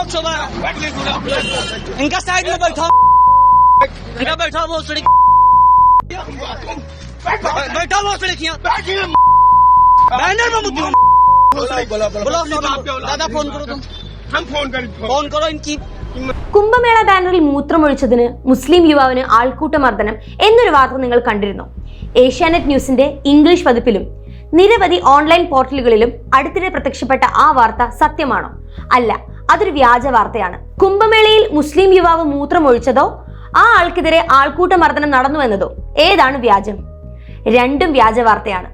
लोग सुबह इनका साइड में बैठा इनका बैठा वो सड़क बैठा वो सड़कियाँ बैनर में मुद्दे बोलो दादा फोन करो तुम हम फोन कर फोन करो इनकी കുംഭമേള ബാനറിൽ മൂത്രമൊഴിച്ചതിന് മുസ്ലിം യുവാവിന് ആൾക്കൂട്ട മർദ്ദനം എന്നൊരു വാർത്ത നിങ്ങൾ കണ്ടിരുന്നു ഏഷ്യാനെറ്റ് ന്യൂസിന്റെ ഇംഗ്ലീഷ് പതിപ്പിലും നിരവധി ഓൺലൈൻ പോർട്ടലുകളിലും അടുത്തിടെ പ്രത്യക്ഷപ്പെട്ട ആ വാർത്ത സത്യമാണോ അല്ല അതൊരു വ്യാജ വാർത്തയാണ്. കുംഭമേളയിൽ മുസ്ലിം യുവാവ് മൂത്രമൊഴിച്ചതോ ആ ആൾക്കെതിരെ ആൾക്കൂട്ട മർദ്ദനം നടന്നു എന്നതോ? ഏതാണ് വ്യാജം? രണ്ടും വ്യാജ വാർത്തയാണ്.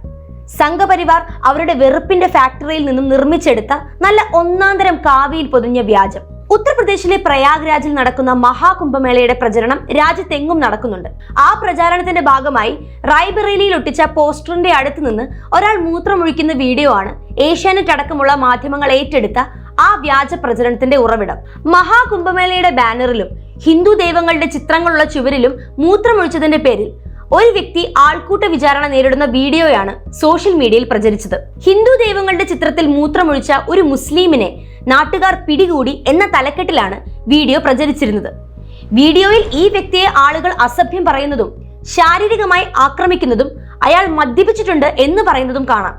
സംഘപരിവാർ അവരുടെ വെറുപ്പിന്റെ ഫാക്ടറിയിൽ നിന്നും നിർമ്മിച്ചെടുത്ത നല്ല ഒന്നാന്തരം കാവിയിൽ പൊതിഞ്ഞ വ്യാജം. ഉത്തർപ്രദേശിലെ പ്രയാഗ്രാജിൽ നടക്കുന്ന മഹാകുംഭമേളയുടെ പ്രചരണം രാജ്യത്തെങ്ങും നടക്കുന്നുണ്ട്. ആ പ്രചാരണത്തിന്റെ ഭാഗമായി റായ്ബറേലിയിൽ ഒട്ടിച്ച പോസ്റ്ററിന്റെ അടുത്ത് നിന്ന് ഒരാൾ മൂത്രമൊഴിക്കുന്ന വീഡിയോ ആണ് ഏഷ്യാനെറ്റ് അടക്കമുള്ള മാധ്യമങ്ങൾ ഏറ്റെടുത്ത ആ വ്യാജ പ്രചരണത്തിന്റെ ഉറവിടം. മഹാകുംഭമേളയുടെ ബാനറിലും ഹിന്ദു ദൈവങ്ങളുടെ ചിത്രങ്ങളുള്ള ചുവരിലും മൂത്രമൊഴിച്ചതിന്റെ പേരിൽ ഒരു വ്യക്തി ആൾക്കൂട്ട വിചാരണ നേരിടുന്ന വീഡിയോയാണ് സോഷ്യൽ മീഡിയയിൽ പ്രചരിച്ചത്. ഹിന്ദു ദൈവങ്ങളുടെ ചിത്രത്തിൽ മൂത്രമൊഴിച്ച ഒരു മുസ്ലിമിനെ നാട്ടുകാർ പിടികൂടി എന്ന തലക്കെട്ടിലാണ് വീഡിയോ പ്രചരിച്ചിരുന്നത്. വീഡിയോയിൽ ഈ വ്യക്തിയെ ആളുകൾ അസഭ്യം പറയുന്നതും ശാരീരികമായി ആക്രമിക്കുന്നതും അയാൾ മദ്യപിച്ചിട്ടുണ്ട് എന്ന് പറയുന്നതും കാണാം.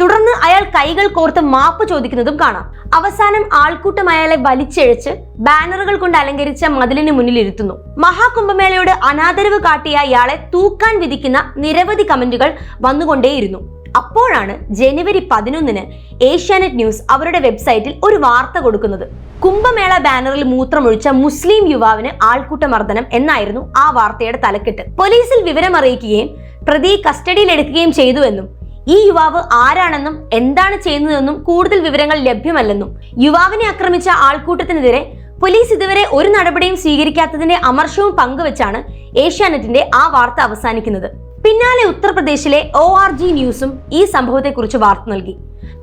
തുടർന്ന് അയാൾ കൈകൾ കോർത്ത് മാപ്പ് ചോദിക്കുന്നതും കാണാം. അവസാനം ആൾക്കൂട്ടം അയാളെ വലിച്ചെഴിച്ച് ബാനറുകൾ കൊണ്ട് അലങ്കരിച്ച മതിലിന് മുന്നിൽ ഇരുത്തുന്നു. മഹാകുംഭമേളയോട് അനാദരവ് കാട്ടിയ ഇയാളെ തൂക്കാൻ വിധിക്കുന്ന നിരവധി കമന്റുകൾ വന്നുകൊണ്ടേയിരുന്നു. അപ്പോഴാണ് ജനുവരി പതിനൊന്നിന് ഏഷ്യാനെറ്റ് ന്യൂസ് അവരുടെ വെബ്സൈറ്റിൽ ഒരു വാർത്ത കൊടുക്കുന്നത്. കുംഭമേള ബാനറിൽ മൂത്രമൊഴിച്ച മുസ്ലിം യുവാവിന് ആൾക്കൂട്ട മർദ്ദനം എന്നായിരുന്നു ആ വാർത്തയുടെ തലക്കെട്ട്. പോലീസിൽ വിവരമറിയിക്കുകയും പ്രതി കസ്റ്റഡിയിലെടുക്കുകയും ചെയ്തുവെന്നും ഈ യുവാവ് ആരാണെന്നും എന്താണ് ചെയ്യുന്നതെന്നും കൂടുതൽ വിവരങ്ങൾ ലഭ്യമല്ലെന്നും യുവാവിനെ ആക്രമിച്ച ആൾക്കൂട്ടത്തിനെതിരെ പോലീസ് ഇതുവരെ ഒരു നടപടിയും സ്വീകരിക്കാത്തതിന്റെ അമർഷവും പങ്കുവച്ചാണ് ഏഷ്യാനെറ്റിന്റെ ആ വാർത്ത അവസാനിക്കുന്നത്. പിന്നാലെ ഉത്തർപ്രദേശിലെ ഒ ആർ ജി ന്യൂസും ഈ സംഭവത്തെക്കുറിച്ച് വാർത്ത നൽകി.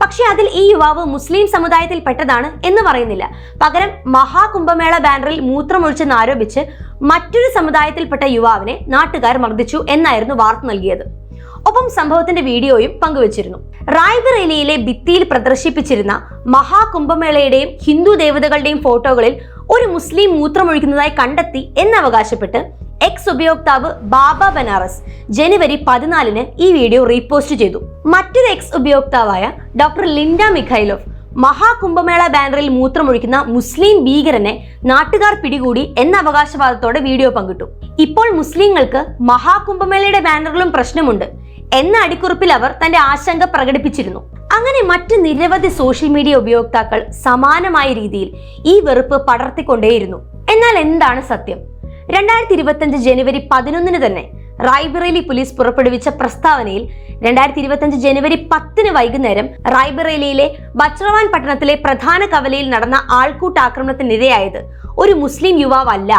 പക്ഷെ അതിൽ ഈ യുവാവ് മുസ്ലിം സമുദായത്തിൽ പെട്ടതാണ് എന്ന് പറയുന്നില്ല. പകരം മഹാകുംഭമേള ബാനറിൽ മൂത്രമൊഴിച്ചെന്ന് ആരോപിച്ച് മറ്റൊരു സമുദായത്തിൽപ്പെട്ട യുവാവിനെ നാട്ടുകാർ മർദ്ദിച്ചു എന്നായിരുന്നു വാർത്ത നൽകിയത്. ഒപ്പം സംഭവത്തിന്റെ വീഡിയോയും പങ്കുവച്ചിരുന്നു. റായ്ബറേലിയിലെ ഭിത്തിയിൽ പ്രദർശിപ്പിച്ചിരുന്ന മഹാകുംഭമേളയുടെയും ഹിന്ദു ദേവതകളുടെയും ഫോട്ടോകളിൽ ഒരു മുസ്ലിം മൂത്രമൊഴിക്കുന്നതായി കണ്ടെത്തി എന്നവകാശപ്പെട്ട് എക്സ് ഉപയോക്താവ് ബാബ ബനാറസ് ജനുവരി പതിനാലിന് ഈ വീഡിയോ റീപോസ്റ്റ് ചെയ്തു. മറ്റൊരു എക്സ് ഉപയോക്താവായ ഡോക്ടർ ലിൻഡ മിഖൈലോവ് മഹാകുംഭമേള ബാനറിൽ മൂത്രമൊഴിക്കുന്ന മുസ്ലിം ഭീകരനെ നാട്ടുകാർ പിടികൂടി എന്ന അവകാശവാദത്തോടെ വീഡിയോ പങ്കിട്ടു. ഇപ്പോൾ മുസ്ലിങ്ങൾക്ക് മഹാകുംഭമേളയുടെ ബാനറിലും പ്രശ്നമുണ്ട് എന്ന അടിക്കുറിപ്പിൽ അവർ തന്റെ ആശങ്ക പ്രകടിപ്പിച്ചിരുന്നു. അങ്ങനെ മറ്റ് നിരവധി സോഷ്യൽ മീഡിയ ഉപയോക്താക്കൾ സമാനമായ രീതിയിൽ ഈ വെറുപ്പ് പടർത്തിക്കൊണ്ടേയിരുന്നു. എന്നാൽ എന്താണ് സത്യം? രണ്ടായിരത്തി ഇരുപത്തിയഞ്ച് ജനുവരി പതിനൊന്നിന് തന്നെ റായ്ബറേലി പോലീസ് പുറപ്പെടുവിച്ച പ്രസ്താവനയിൽ രണ്ടായിരത്തി ഇരുപത്തിയഞ്ച് ജനുവരി പത്തിന് വൈകുന്നേരം റായ്ബറേലിയിലെ ബച്രവാൻ പട്ടണത്തിലെ പ്രധാന കവലയിൽ നടന്ന ആൾക്കൂട്ടാക്രമണത്തിനിരയായത് ഒരു മുസ്ലിം യുവാവല്ല.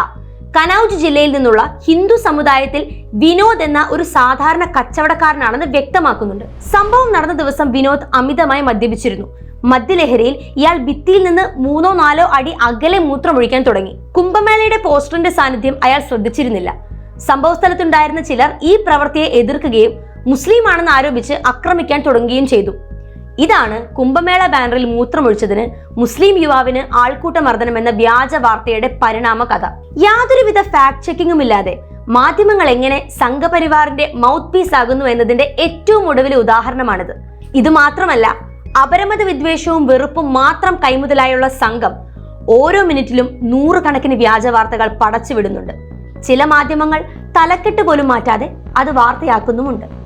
കനൌജ് ജില്ലയിൽ നിന്നുള്ള ഹിന്ദു സമുദായത്തിൽ വിനോദ് എന്ന ഒരു സാധാരണ കച്ചവടക്കാരനാണെന്ന് വ്യക്തമാക്കുന്നുണ്ട്. സംഭവം നടന്ന ദിവസം വിനോദ് അമിതമായി മദ്യപിച്ചിരുന്നു. മദ്യലഹരിയിൽ ഇയാൾ ഭിത്തിയിൽ നിന്ന് മൂന്നോ നാലോ അടി അകലെ മൂത്രമൊഴിക്കാൻ തുടങ്ങി. കുംഭമേളയുടെ പോസ്റ്ററിന്റെ സാന്നിധ്യം അയാൾ ശ്രദ്ധിച്ചിരുന്നില്ല. സംഭവസ്ഥലത്തുണ്ടായിരുന്ന ചിലർ ഈ പ്രവൃത്തിയെ എതിർക്കുകയും മുസ്ലിം ആണെന്ന് ആരോപിച്ച് ആക്രമിക്കാൻ തുടങ്ങുകയും ചെയ്തു. ഇതാണ് കുംഭമേള ബാനറിൽ മൂത്രമൊഴിച്ചതിന് മുസ്ലിം യുവാവിന് ആൾക്കൂട്ട മർദ്ദനം എന്ന വ്യാജ വാർത്തയുടെ പരിണാമ കഥ യാതൊരുവിധ ഫാക്ട് ചെക്കിങ്ങും ഇല്ലാതെ മാധ്യമങ്ങൾ എങ്ങനെ സംഘപരിവാറിന്റെ മൗത്ത് പീസ് ആകുന്നു എന്നതിന്റെ ഏറ്റവും ഒടുവിലെ ഉദാഹരണമാണിത്. ഇത് മാത്രമല്ല അപരമത വിദ്വേഷവും വെറുപ്പും മാത്രം കൈമുതലായുള്ള സംഘം ഓരോ മിനിറ്റിലും നൂറുകണക്കിന് വ്യാജ വാർത്തകൾ പടച്ചുവിടുന്നുണ്ട്. ചില മാധ്യമങ്ങൾ തലക്കെട്ട് പോലും മാറ്റാതെ അത് വാർത്തയാക്കുന്നുമുണ്ട്.